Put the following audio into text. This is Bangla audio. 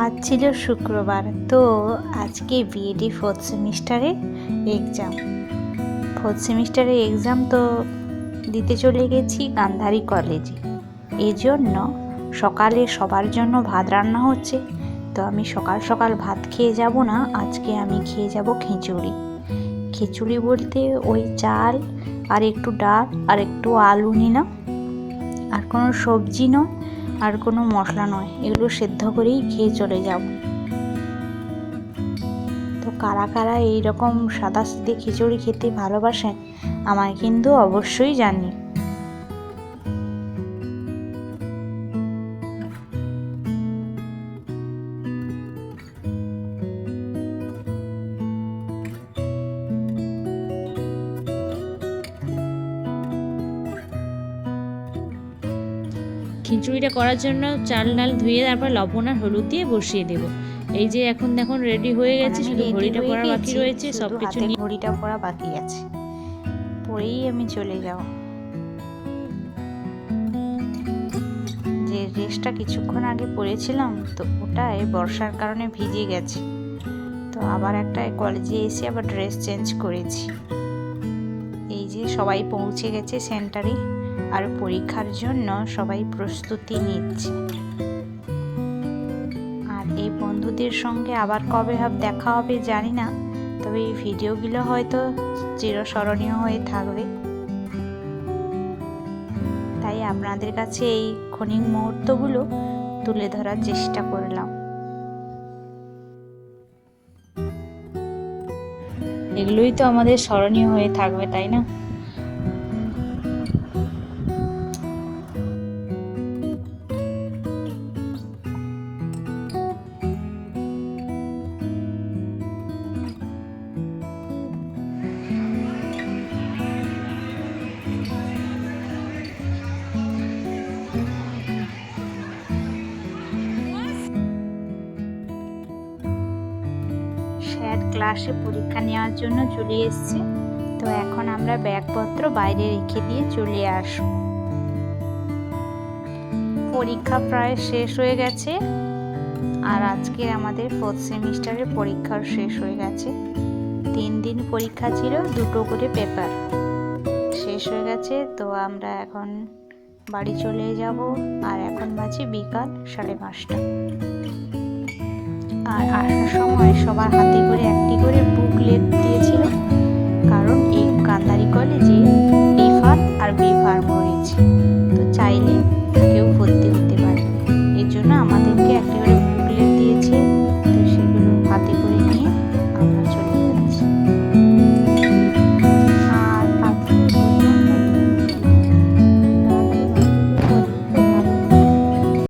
আজ ছিল শুক্রবার, তো আজকে বিএডি ফোর্থ সেমিস্টারের এক্সাম ফোর্থ সেমিস্টারের এক্সাম তো দিতে চলে গেছি গান্ধারী কলেজে এই জন্য সকালে সবার জন্য ভাত রান্না হচ্ছে, তো আমি সকাল সকাল ভাত খেয়ে যাব না, আজকে আমি খেয়ে যাব খিচুড়ি। খিচুড়ি বলতে ওই চাল আর একটু ডাল আর একটু আলু নিলাম, আর কোনো সবজি নয়। আর কোনো মশলা নয়। এগুলো সেদ্ধ করেই খেয়ে চলে যাব। তো কারা কারা এইরকম সাদা সিদ্ধি খিচুড়ি খেতে ভালোবাসেন, আমায় কিন্তু অবশ্যই জানি খিচুড়িটা করার জন্য চাল ডাল ধুয়ে তারপর লবণ আর হলুদ দিয়ে বসিয়ে দেবো। এই যে এখন দেখুন রেডি হয়ে গেছে শুধু ঘড়িটা পরা বাকি রয়েছে সব কিছু নিয়ে ঘড়িটা পরা বাকি আছে। পরেই আমি চলে যাব। যে ড্রেসটা কিছুক্ষণ আগে পরেছিলাম তো ওটাই বর্ষার কারণে ভিজে গেছে। তো আবার একটা কলেজে এসে আবার ড্রেস চেঞ্জ করেছি। এই যে সবাই পৌঁছে গেছে সেন্টারে আর পরীক্ষার জন্য সবাই প্রস্তুতি নিচ্ছে। আর এই বন্ধুদের সঙ্গে আবার কবে দেখা হবে জানি না, তবে এই ভিডিওগুলো হয়তো চিরস্মরণীয় হয়ে থাকবে। তাই আপনাদের কাছে এই ক্ষণিক মুহূর্তগুলো তুলে ধরার চেষ্টা করলাম। এগুলোই তো আমাদের স্মরণীয় হয়ে থাকবে, তাই না? স্যার ক্লাসে পরীক্ষা নেওয়ার জন্য চলে এসছে। তো এখন আমরা ব্যাগপত্র বাইরে রেখে দিয়ে চলে আসব। পরীক্ষা প্রায় শেষ হয়ে গেছে আর আজকে আমাদের ফোর্থ সেমিস্টারের পরীক্ষাও শেষ হয়ে গেছে। তিন দিন পরীক্ষা ছিল, দুটো করে পেপার শেষ হয়ে গেছে, তো আমরা এখন বাড়ি চলে যাব। আর এখন বাজে বিকাল সাড়ে পাঁচটা। আর আসার সময় সবার হাতে করে একটি করে বুকলেট